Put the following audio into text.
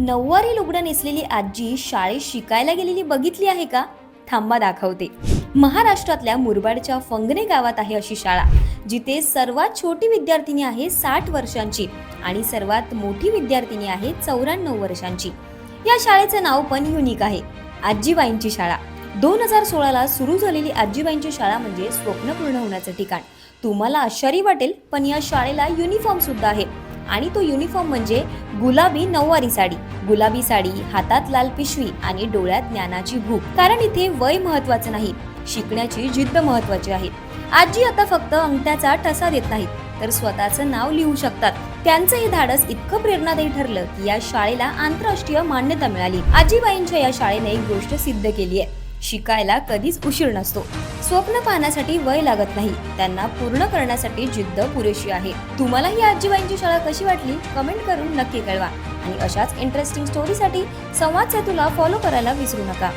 नऊवारी लुगडं नेसलेली आजी शाळेत शिकायला गेलेली बघितली आहे का? थांबा दाखवते. महाराष्ट्रातल्या मुरबाडच्या फंगणे गावात आहे अशी शाळा जिथे सर्वात छोटी विद्यार्थिनी आहे साठ वर्षांची आणि सर्वात मोठी विद्यार्थिनी आहे चौऱ्याण्णव वर्षांची. या शाळेचं नाव पण युनिक आहे. आजीबाईंची शाळा. दोन हजार सोळाला सुरू झालेली आजीबाईंची शाळा म्हणजे स्वप्न पूर्ण होण्याचं ठिकाण. तुम्हाला आश्चर्य वाटेल पण या शाळेला युनिफॉर्म सुद्धा आहे. आणि तो युनिफॉर्म म्हणजे गुलाबी नऊवारी साडी. गुलाबी साडी हातात लाल पिशवी आणि डोळ्यात ज्ञानाची भूक. कारण इथे वय महत्वाचं नाही शिकण्याची जिद्द महत्वाची आहे. आजी आता फक्त अंगठ्याचा ठसा देत नाहीत तर स्वतःचं नाव लिहू शकतात. त्यांचं हे धाडस इतकं प्रेरणादायी ठरलं की या शाळेला आंतरराष्ट्रीय मान्यता मिळाली. आजीबाईंच्या या शाळेने एक गोष्ट सिद्ध केली आहे. शिकायला कधीच उशीर नसतो. स्वप्न पाहण्यासाठी वय लागत नाही. त्यांना पूर्ण करण्यासाठी जिद्द पुरेशी आहे. तुम्हाला ही आजीबाईंची शाळा कशी वाटली? कमेंट करून नक्की कळवा. आणि अशाच इंटरेस्टिंग स्टोरीसाठी संवाद सेतूला फॉलो करायला विसरू नका.